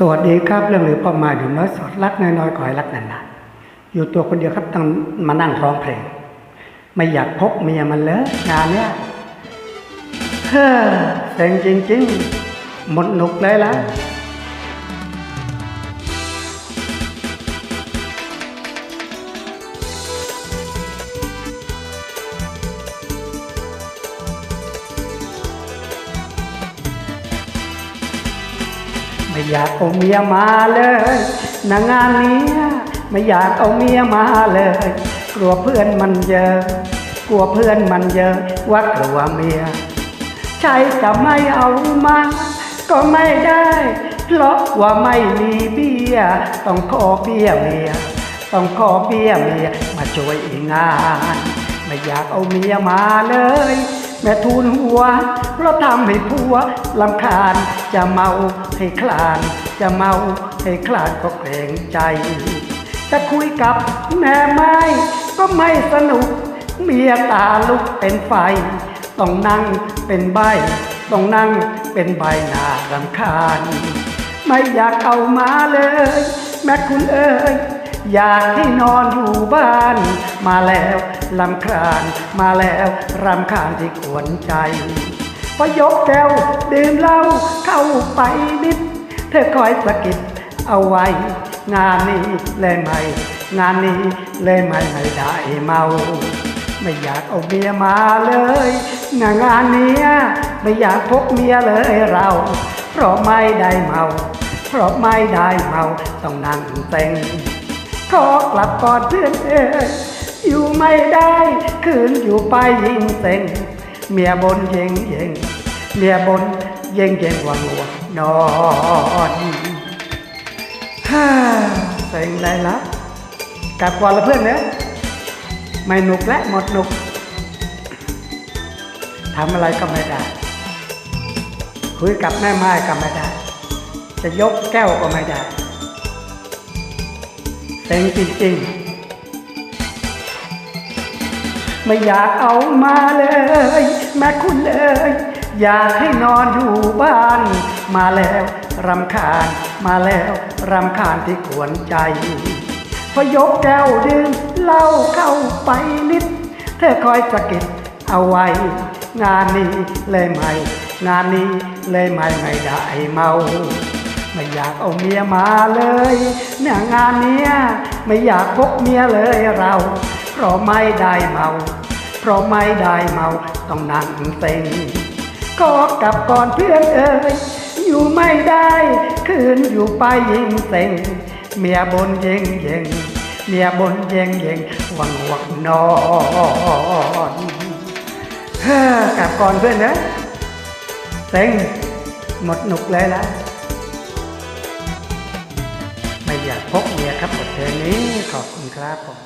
สวัสดีครับเรื่องหรือพ่อมาอยู่น้อยสอดรักน้อยๆขอให้รักนานๆอยู่ตัวคนเดียวครับต้องมานั่งร้องเพลง ไม่อยากพบเมียมันเลยงานเนี้ยเฮ้อเซ็งจริงๆหมดหนุกเลยละ ไม่อยากเอาเมียมาเลยนางงานนี้ไม่อยากเอาเมียมาเลย กลัวเพื่อนมันเยอะ กลัวเพื่อนมันเยอะว่ากลัวเมียใช่จะไม่เอามา ก็ไม่ได้ เพราะว่าไม่มีเบี้ย ต้องขอเบี้ยเมีย ต้องขอเบี้ยเมียมาช่วยงาน ไม่อยากเอาเมียมาเลย แม่ทูลหัว เพราะทำให้ผัวลำคาญ จะเมาให้คลาน จะเมาให้คลานก็เกรงใจ จะคุยกับแม่ไม้ก็ไม่สนุก เมียตาลุกเป็นไฟ ต้องนั่งเป็นใบ ต้องนั่งเป็นใบหน้ารำคาญ ไม่อยากเอามาเลย แม่คุณเอ้ย อยากให้นอนอยู่บ้าน มาแล้วลำคาญมาแล้วรำคาญที่ขวนใจพอยกแก้วดื่มเหล้าเข้าไปนิด เธอคอยสะกิดเอาไว้ งานนี้เลยไม่ งานนี้เลยไม่ไม่ได้เมา ไม่อยากเอาเมียมาเลยงานงานนี้ไม่อยากพบเมียเลยเรา เพราะไม่ได้เมา เพราะไม่ได้เมาต้องนั่งเต็ง ขอกลับก่อนเพื่อนเอ้ยอยู่ไม่ได้คืนอยู่ไปยิงเซ็งเมียบนเยงเยงเมียบนเยงเยงวังวนอนฮ่าเซ็งได้ละกลับก่อนละเพื่อนเนอะไม่หนุกและหมดหนุกทำอะไรก็ไม่ได้ คุยกับแม่ไม้ก็ไม่ได้ จะยกแก้วก็ไม่ได้ เซ็งจริงๆ ไม่อยากเอามาเลย แม่คุณเอ้ยอยากให้นอนอยู่บ้าน มาแล้วรำคาญ มาแล้วรำคาญที่ขวนใจ พยกแก้วดื่มเหล้าเข้าไปนิด เธอคอยสะกิดเอาไว้ งานนี้เลยไม่ งานนี้เลยไม่ไม่ได้เมา ไม่อยากเอาเมียมาเลยเนี่ยงานเนี้ยไม่อยากพบเมียเลยเรา เพราะไม่ได้เมา เพราะไม่ได้เมาต้องนั่งเต็งก็กลับก่อนเพื่อนเอ่ยอยู่ไม่ได้คืนอยู่ไปยิงเต็งเมียบนเยงเยงเมียบนเยงเยงวังวังนอนเฮ้อกลับก่อนเพื่อนนะเต็งหมดหนุกเลยละ ไม่อยากพบเมียครับบทเพลงนี้ขอบคุณครับผม